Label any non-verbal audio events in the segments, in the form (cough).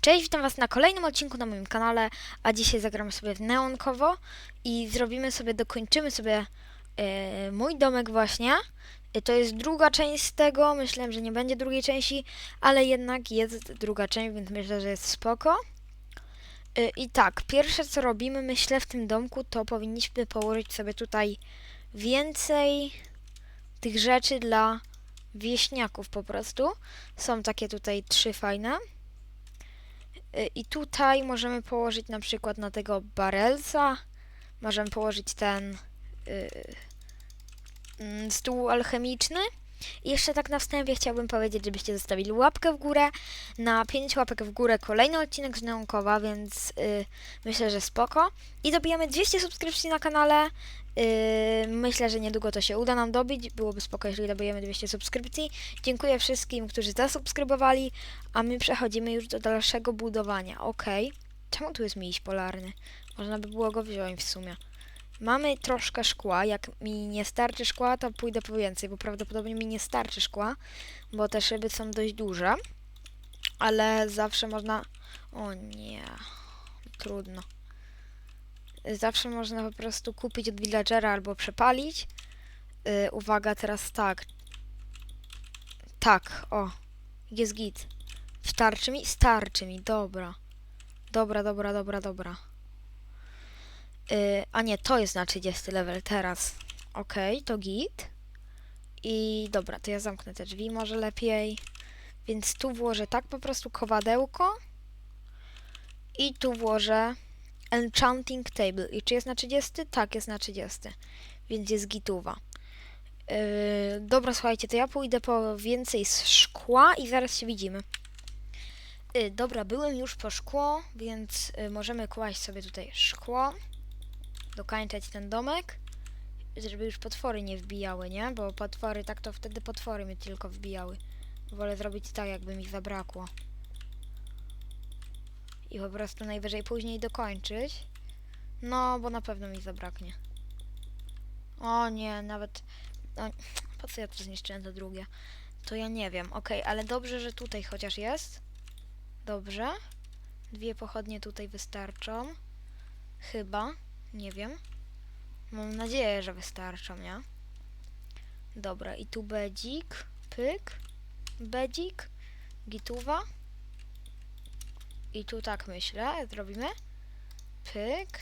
Cześć, witam was na kolejnym odcinku na moim kanale, a dzisiaj zagramy sobie w neonkowo i zrobimy sobie, dokończymy sobie e, mój domek właśnie. E, to jest druga część z tego, myślałem, że nie będzie drugiej części, ale jednak jest druga część, więc myślę, że jest spoko. E, I tak, pierwsze co robimy, myślę, w tym domku, to powinniśmy położyć sobie tutaj więcej tych rzeczy dla wieśniaków po prostu. Są takie tutaj trzy fajne. Y, I tutaj możemy położyć na przykład na tego barelca, możemy położyć ten y, mm, stół alchemiczny. I jeszcze tak na wstępie chciałbym powiedzieć, żebyście zostawili łapkę w górę. Na 5 łapek w górę kolejny odcinek z Neonkowa, więc y, myślę, że spoko. I dobijamy 200 subskrypcji na kanale. Y, myślę, że niedługo to się uda nam dobić. Byłoby spoko, jeżeli dobijemy 200 subskrypcji. Dziękuję wszystkim, którzy zasubskrybowali. A my przechodzimy już do dalszego budowania. Okej. Czemu tu jest miś polarny? Można by było go wziąć w sumie. Mamy troszkę szkła. Jak mi nie starczy szkła, to pójdę po więcej, bo prawdopodobnie mi nie starczy szkła, bo te szyby są dość duże. Ale zawsze można... O nie. Trudno. Zawsze można po prostu kupić od villagera albo przepalić. Yy, uwaga, teraz tak. Tak, o. Jest git. Starczy mi? Starczy mi, dobra. Dobra, dobra, dobra, dobra. Yy, a nie, to jest na 30 level teraz. Okej, to git. I dobra, to ja zamknę te drzwi może lepiej. Więc tu włożę tak po prostu kowadełko. I tu włożę Enchanting Table. I czy jest na 30? Tak, jest na 30. Więc jest gituwa. Yy, dobra, słuchajcie, to ja pójdę po więcej szkła i zaraz się widzimy. Y, dobra, byłem już po szkło, więc y, możemy kłaść sobie tutaj szkło. Dokańczać ten domek. Żeby już potwory nie wbijały, nie? Bo potwory, tak to wtedy potwory mnie tylko wbijały. Wolę zrobić tak, jakby mi zabrakło. I po prostu najwyżej później dokończyć. No, bo na pewno mi zabraknie. O nie, nawet... No, po co ja to zniszczyłem to drugie? To ja nie wiem. Okej, ale dobrze, że tutaj chociaż jest. Dobrze. Dwie pochodnie tutaj wystarczą. Chyba. Nie wiem. Mam nadzieję, że wystarczą, nie? Dobra, i tu bedzik. Pyk. Bedzik. Gituwa. I tu tak myślę. Zrobimy. Pyk.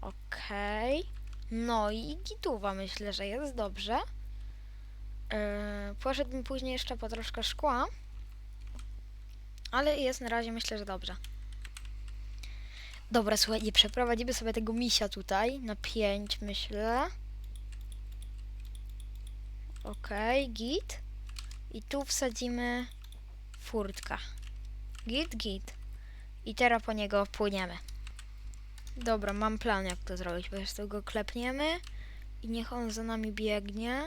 Okej. No i gituwa myślę, że jest dobrze. Yy, poszedłbym później jeszcze po troszkę szkła. Ale jest na razie myślę, że dobrze. Dobra, słuchajcie, przeprowadzimy sobie tego misia tutaj na 5, myślę. Okej, git. I tu wsadzimy furtka. Git, git. I teraz po niego płyniemy. Dobra, mam plan jak to zrobić. Po prostu go klepniemy i niech on za nami biegnie.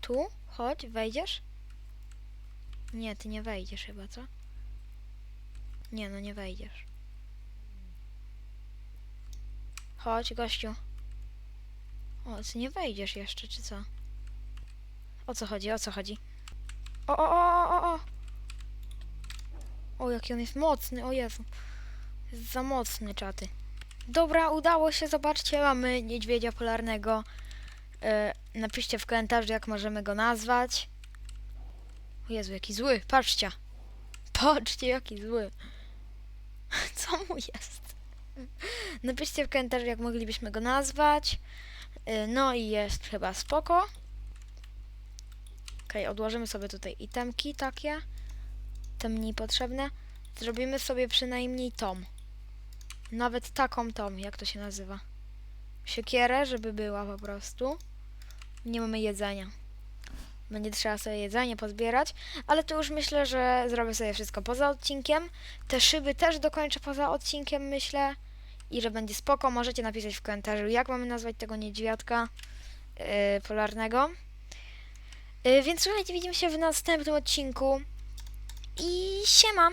Tu, chodź, wejdziesz? Nie, ty nie wejdziesz chyba, co? Nie, no nie wejdziesz. Chodź, gościu. O, ty nie wejdziesz jeszcze, czy co? O co chodzi, o co chodzi? O, o, o, o, o! O, jaki on jest mocny, o Jezu. Jest za mocny, czaty. Dobra, udało się, zobaczcie, mamy niedźwiedzia polarnego. E, napiszcie w komentarzu, jak możemy go nazwać. O Jezu, jaki zły, patrzcie. Patrzcie, jaki zły. (laughs) Co mu jest? (laughs) Napiszcie w komentarzu, jak moglibyśmy go nazwać. Y, No i jest chyba spoko. Okej, odłożymy sobie tutaj itemki takie. Te mniej potrzebne. Zrobimy sobie przynajmniej tom. Nawet taką tom, jak to się nazywa. Siekierę, żeby była po prostu. Nie mamy jedzenia. Będzie trzeba sobie jedzenie pozbierać, ale to już myślę, że zrobię sobie wszystko poza odcinkiem. Te szyby też dokończę poza odcinkiem, myślę. I że będzie spoko. Możecie napisać w komentarzu, jak mamy nazwać tego niedźwiadka yy, polarnego. Yy, więc słuchajcie, widzimy się w następnym odcinku. I siema!